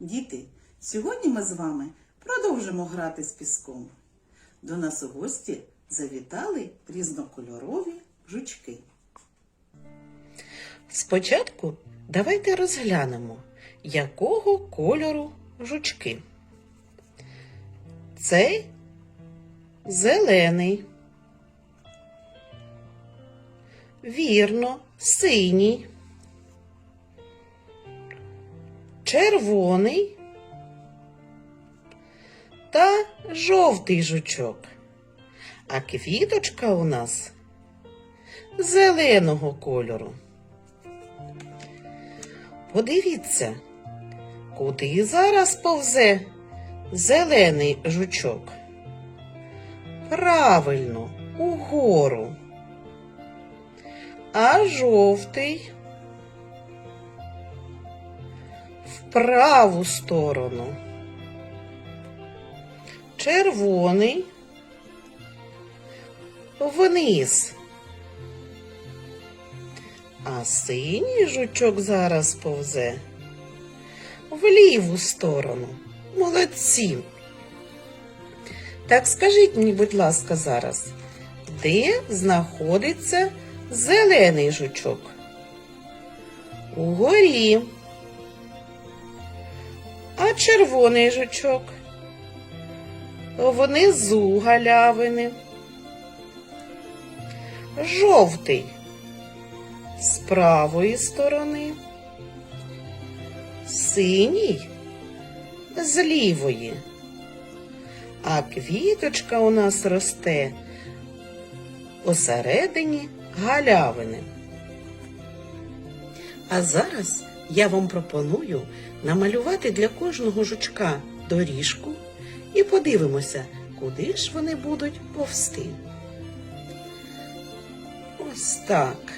Діти, сьогодні ми з вами продовжимо грати з піском. До нас у гості завітали різнокольорові жучки. Спочатку давайте розглянемо, якого кольору жучки. Цей зелений. Вірно, синій. Червоний та жовтий жучок. А квіточка у нас зеленого кольору. Подивіться, куди зараз повзе зелений жучок. Правильно, угору. А жовтий праву сторону. Червоний вниз. А синій жучок зараз повзе в ліву сторону. Молодці. Так скажіть мені, будь ласка, зараз, де знаходиться зелений жучок? Угорі. А червоний жучок? Внизу галявини. Жовтий з правої сторони, синій з лівої. А квіточка у нас росте посередині галявини. А зараз я вам пропоную намалювати для кожного жучка доріжку і подивимося, куди ж вони будуть повсти. Ось так.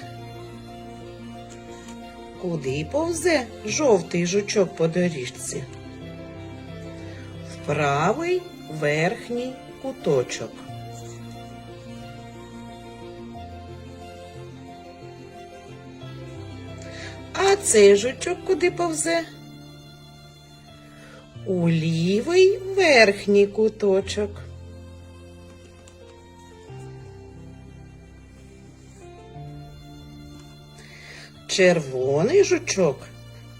Куди повзе жовтий жучок по доріжці? В правий верхній куточок. Цей жучок куди повзе? У лівий верхній куточок. Червоний жучок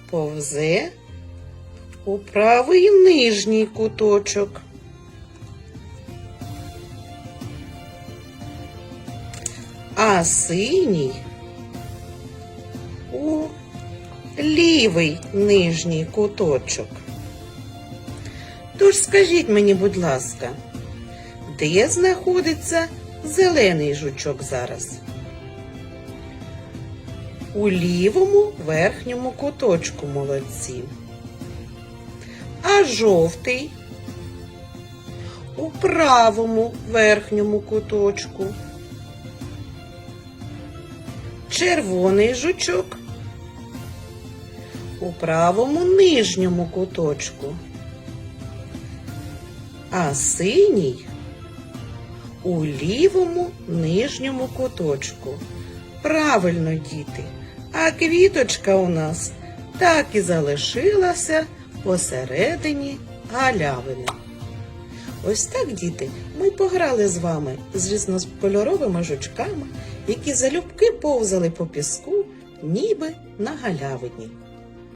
повзе у правий нижній куточок. А синій у лівий нижній куточок. Тож скажіть мені, будь ласка, де знаходиться зелений жучок зараз? У лівому верхньому куточку молодці. А жовтий у правому верхньому куточку. Червоний жучок у правому нижньому куточку. А синій у лівому нижньому куточку. Правильно, діти. А квіточка у нас так і залишилася посередині галявини. Ось так, діти, ми пограли з вами з різнокольоровими жучками, які залюбки повзали по піску, ніби на галявині.